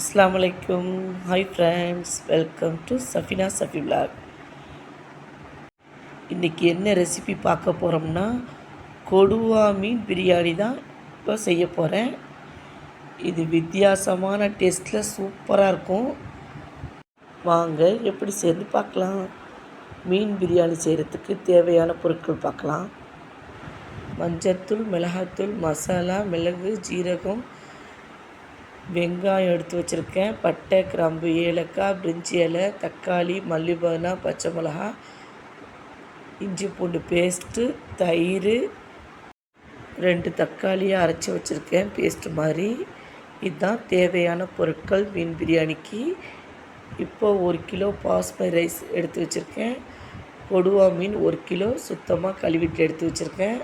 அஸ்லாம் அலைக்கும். Hi friends welcome to Safina Safi vlog இன்றைக்கி என்ன ரெசிபி பார்க்க போகிறோம்னா கொடுவா மீன் பிரியாணி தான் இப்போ செய்ய போகிறேன் இது வித்தியாசமான டேஸ்ட்டில் சூப்பராக இருக்கும். வாங்க எப்படி சேர்ந்து பார்க்கலாம். மீன் பிரியாணி செய்கிறதுக்கு தேவையான பொருட்கள் பார்க்கலாம். மஞ்சத்தூள் மிளகாத்தூள் மசாலா மிளகு ஜீரகம் வெங்காயம் எடுத்து வச்சுருக்கேன். பட்டை கிராம்பு ஏலக்காய் பிரிஞ்சி இலை தக்காளி மல்லிபதனா பச்சை மிளகா இஞ்சி பூண்டு பேஸ்ட்டு தயிர் ரெண்டு தக்காளியை அரைச்சி வச்சுருக்கேன். பேஸ்ட்டு மாதிரி. இதுதான் தேவையான பொருட்கள். மீன் பிரியாணிக்கு இப்போ ஒரு கிலோ பாஸ்மதி ரைஸ் எடுத்து வச்சுருக்கேன். கொடுவா மீன் ஒரு கிலோ சுத்தமாக கழுவிட்டு எடுத்து வச்சுருக்கேன்.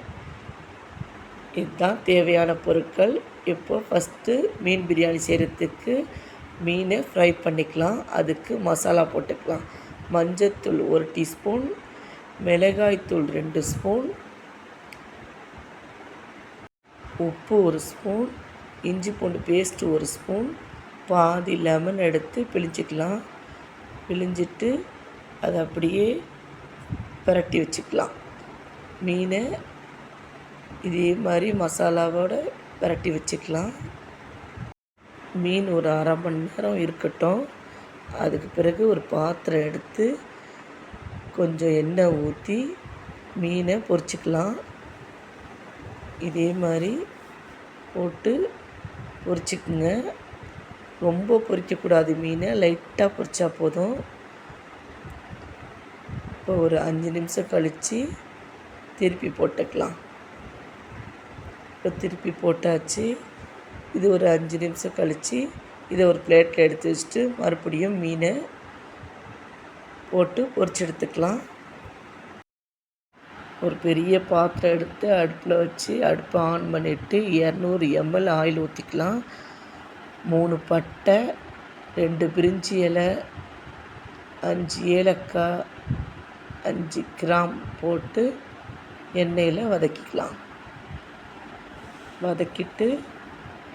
இதுதான் தேவையான பொருட்கள். இப்போ ஃபஸ்ட்டு மீன் பிரியாணி செய்கிறதுக்கு மீனை ஃப்ரை பண்ணிக்கலாம். அதுக்கு மசாலா போட்டுக்கலாம். மஞ்சத்தூள் ஒரு டீஸ்பூன் மிளகாய்த்தூள் ரெண்டு ஸ்பூன் உப்பு ஒரு ஸ்பூன் இஞ்சி பூண்டு பேஸ்ட்டு ஒரு ஸ்பூன் பாதி லெமன் எடுத்து பிழிஞ்சிக்கலாம். பிழிஞ்சிட்டு அதை அப்படியே பிரட்டி வச்சுக்கலாம். மீனை இதே மாதிரி மசாலாவோட விரட்டி வச்சுக்கலாம். மீன் ஒரு அரை மணி நேரம் இருக்கட்டும். அதுக்கு பிறகு ஒரு பாத்திரம் எடுத்து கொஞ்சம் எண்ணெய் ஊற்றி மீனை பொரிச்சிக்கலாம். இதே மாதிரி போட்டு பொரிச்சிக்குங்க. ரொம்ப பொரிக்கக்கூடாது மீனை. லைட்டாக பொரிச்சா போதும். இப்போ ஒரு அஞ்சு நிமிஷம் கழித்து திருப்பி போட்டுக்கலாம். இப்போ திருப்பி போட்டாச்சு. இது ஒரு அஞ்சு நிமிஷம் கழித்து இதை ஒரு பிளேட்டில் எடுத்து வச்சுட்டு மறுபடியும் மீனை போட்டு பொறிச்சு எடுத்துக்கலாம். ஒரு பெரிய பாத்திரம் எடுத்து அடுப்பில் வச்சு அடுப்பை ஆன் பண்ணிவிட்டு இரநூறு எம்எல் ஆயில் ஊற்றிக்கலாம். மூணு பட்டை ரெண்டு பிரிஞ்சி இலை அஞ்சு ஏலக்காய் அஞ்சு கிராம் போட்டு எண்ணெயில் வதக்கிக்கலாம். வதக்கிட்டு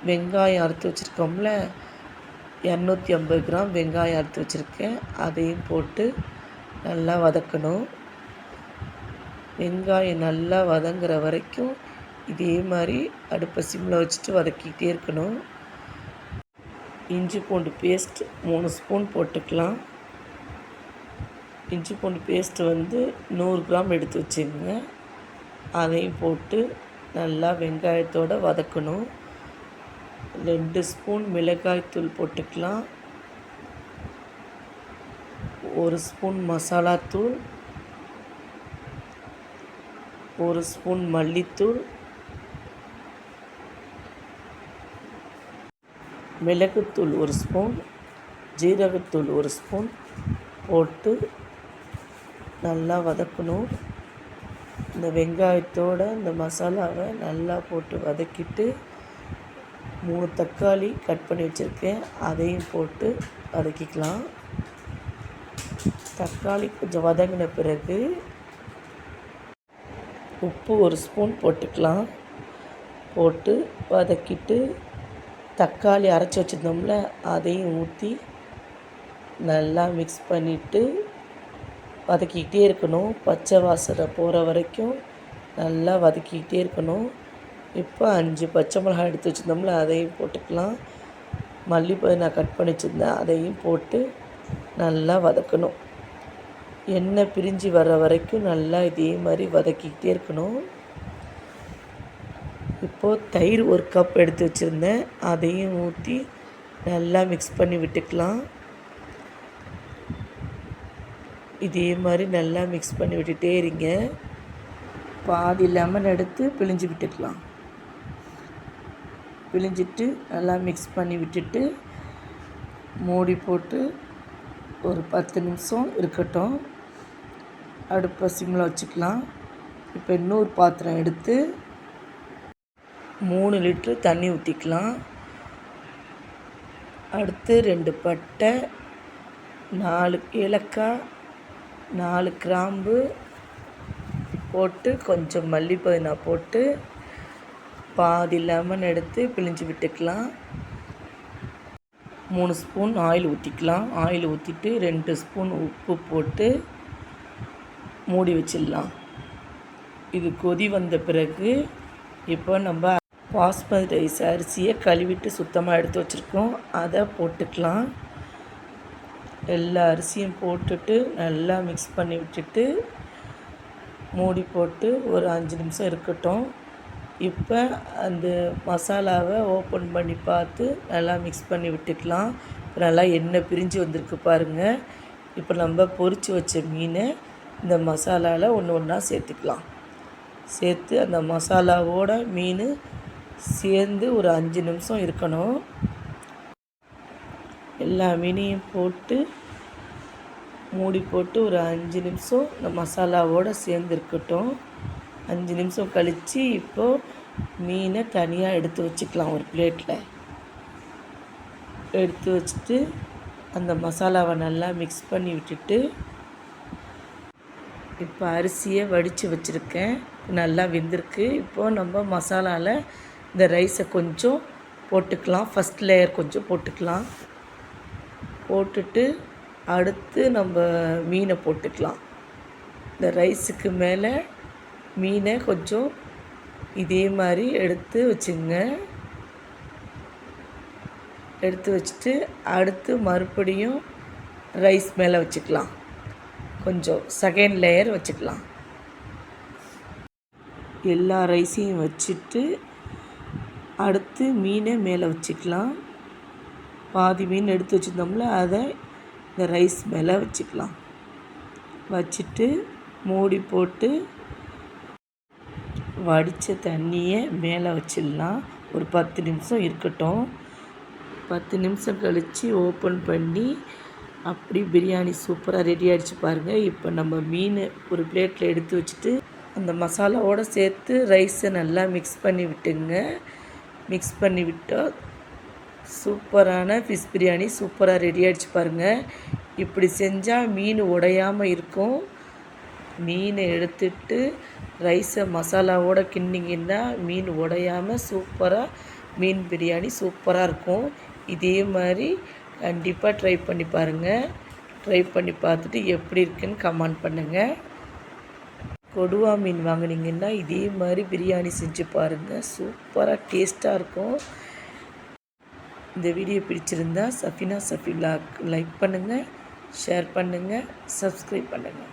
வெங்காயம் அறுத்து வச்சுருக்கோம்ல இரநூத்தி ஐம்பது கிராம் வெங்காயம் அறுத்து வச்சுருக்கேன். அதையும் போட்டு நல்லா வதக்கணும். வெங்காயம் நல்லா வதங்குற வரைக்கும் இதே மாதிரி அடுப்பை சிம்மில் வச்சுட்டு வதக்கிக்கிட்டே இருக்கணும். இஞ்சி பூண்டு பேஸ்ட் மூணு ஸ்பூன் போட்டுக்கலாம். இஞ்சி பூண்டு பேஸ்ட்டு வந்து நூறு கிராம் எடுத்து வச்சுங்க அதையும் போட்டு நல்லா வெங்காயத்தோடு வதக்கணும். ரெண்டு ஸ்பூன் மிளகாய்த்தூள் போட்டுக்கலாம். ஒரு ஸ்பூன் மசாலாத்தூள் ஒரு ஸ்பூன் மல்லித்தூள். மிளகுத்தூள் ஒரு ஸ்பூன். ஜீரகத்தூள் ஒரு ஸ்பூன். போட்டு நல்லா வதக்கணும். இந்த வெங்காயத்தோட இந்த மசாலாவை நல்லா போட்டு வதக்கிட்டு மூணு தக்காளி கட் பண்ணி வச்சுருக்கேன். அதையும் போட்டு வதக்கிக்கலாம். தக்காளி கொஞ்சம் வதங்கின பிறகு உப்பு ஒரு ஸ்பூன் போட்டுக்கலாம். போட்டு வதக்கிட்டு தக்காளி அரைச்சி வச்சுருந்தோம்ல அதையும் ஊற்றி நல்லா மிக்ஸ் பண்ணிவிட்டு வதக்கிக்கிட்டே இருக்கணும். பச்சை வாசனை போகிற வரைக்கும் நல்லா வதக்கிக்கிட்டே இருக்கணும். இப்போ அஞ்சு பச்சை மிளகாய் எடுத்து வச்சுருந்தோம்ல அதையும் போட்டுக்கலாம். மல்லிப்பூ நான் கட் பண்ணி வச்சுருந்தேன் அதையும் போட்டு நல்லா வதக்கணும். எண்ணெய் பிரிஞ்சு வர வரைக்கும் நல்லா இதே மாதிரி வதக்கிக்கிட்டே இருக்கணும். இப்போது தயிர் ஒரு கப் எடுத்து வச்சுருந்தேன் அதையும் ஊற்றி நல்லா மிக்ஸ் பண்ணி விட்டுக்கலாம். இதே மாதிரி நல்லா மிக்ஸ் பண்ணி விட்டுட்டே இருங்க. பாதி லெமன் எடுத்து பிழிஞ்சு விட்டுக்கலாம். பிழிஞ்சிட்டு நல்லா மிக்ஸ் பண்ணி விட்டுட்டு மூடி போட்டு ஒரு பத்து நிமிஷம் இருக்கட்டும். அடுப்பை சிம்மில் வச்சுக்கலாம். இப்போ இன்னொரு பாத்திரம் எடுத்து மூணு லிட்ரு தண்ணி ஊற்றிக்கலாம் அடுத்து ரெண்டு பட்டை நாலு ஏலக்காய் நாலு கிராம்பு போட்டு கொஞ்சம் மல்லிப்பதினா போட்டு பாதி லெமன் எடுத்து பிழிஞ்சு விட்டுக்கலாம். மூணு ஸ்பூன் ஆயில் ஊற்றிக்கலாம் ஆயில் ஊற்றிட்டு ரெண்டு ஸ்பூன் உப்பு போட்டு மூடி வச்சிடலாம். இது கொதி வந்த பிறகு இப்போ நம்ம பாஸ்மதி ரைஸ் அரிசியை கழுவிட்டு சுத்தமாக எடுத்து வச்சுருக்கோம். அதை போட்டுக்கலாம். எல்லா அரிசியும் போட்டுட்டு நல்லா மிக்ஸ் பண்ணி விட்டுட்டு மூடி போட்டு ஒரு அஞ்சு நிமிஷம் இருக்கட்டும். இப்போ அந்த மசாலாவை ஓப்பன் பண்ணி பார்த்து நல்லா மிக்ஸ் பண்ணி விட்டுக்கலாம். நல்லா எண்ணெய் பிரிஞ்சு வந்திருக்கு பாருங்கள் இப்போ நம்ம பொரித்து வச்ச மீனை இந்த மசாலாவில் ஒன்று ஒன்றா சேர்த்துக்கலாம். சேர்த்து அந்த மசாலாவோட மீன் சேர்ந்து ஒரு அஞ்சு நிமிஷம் இருக்கணும். எல்லா மீனையும் போட்டு மூடி போட்டு ஒரு அஞ்சு நிமிஷம் இந்த மசாலாவோடு சேர்ந்துருக்கட்டும். அஞ்சு நிமிஷம் கழித்து இப்போது மீனை தனியாக எடுத்து வச்சுக்கலாம் ஒரு பிளேட்டில் எடுத்து வச்சுட்டு அந்த மசாலாவை நல்லா மிக்ஸ் பண்ணி விட்டுட்டு இப்போ அரிசியை வடித்து வச்சுருக்கேன். நல்லா வெந்திருக்கு. இப்போது நம்ம மசாலாவில் இந்த ரைஸை கொஞ்சம் போட்டுக்கலாம். ஃபஸ்ட் லேயர் கொஞ்சம் போட்டுக்கலாம். போட்டுட்டு அடுத்து நம்ம மீனை போட்டுக்கலாம். இந்த ரைஸுக்கு மேலே மீனை கொஞ்சம் இதே மாதிரி எடுத்து வச்சுங்க. எடுத்து வச்சுட்டு அடுத்து மறுபடியும் ரைஸ் மேலே வச்சுக்கலாம். கொஞ்சம் செகண்ட் லேயர் வச்சுக்கலாம். எல்லா ரைஸையும் வச்சுட்டு அடுத்து மீனை மேலே வச்சுக்கலாம். பாதி மீன் எடுத்து வச்சுருந்தோம்ல அதை இந்த ரைஸ் மேலே வச்சுக்கலாம். வச்சுட்டு மூடி போட்டு வடித்த தண்ணியை மேலே வச்சிடலாம். ஒரு பத்து நிமிஷம் இருக்கட்டும். பத்து நிமிஷம் கழித்து ஓப்பன் பண்ணி அப்படி பிரியாணி சூப்பராக ரெடி ஆகிடுச்சு பாருங்கள் இப்போ நம்ம மீன் ஒரு பிளேட்டில் எடுத்து வச்சுட்டு அந்த மசாலாவோடு சேர்த்து ரைஸை நல்லா மிக்ஸ் பண்ணி விட்டுங்க. மிக்ஸ் பண்ணி விட்டால் சூப்பரான ஃபிஷ் பிரியாணி சூப்பராக ரெடி ஆகிடுச்சு பாருங்கள் இப்படி செஞ்சால் மீன் உடையாமல் இருக்கும். மீனை எடுத்துட்டு ரைஸை மசாலாவோடு கிண்டிங்கன்னா மீன் உடையாமல் சூப்பராக மீன் பிரியாணி சூப்பராக இருக்கும். இதே மாதிரி கண்டிப்பாக ட்ரை பண்ணி பாருங்கள் ட்ரை பண்ணி பார்த்துட்டு எப்படி இருக்குன்னு கமெண்ட் பண்ணுங்கள் கொடுவா மீன் வாங்கினீங்கன்னா இதே மாதிரி பிரியாணி செஞ்சு பாருங்கள் சூப்பராக டேஸ்ட்டாக இருக்கும். இந்த வீடியோ பிடிச்சிருந்தா சஃபினா சஃபி லாக் லைக் பண்ணுங்கள் ஷேர் பண்ணுங்கள் சப்ஸ்கிரைப் பண்ணுங்கள்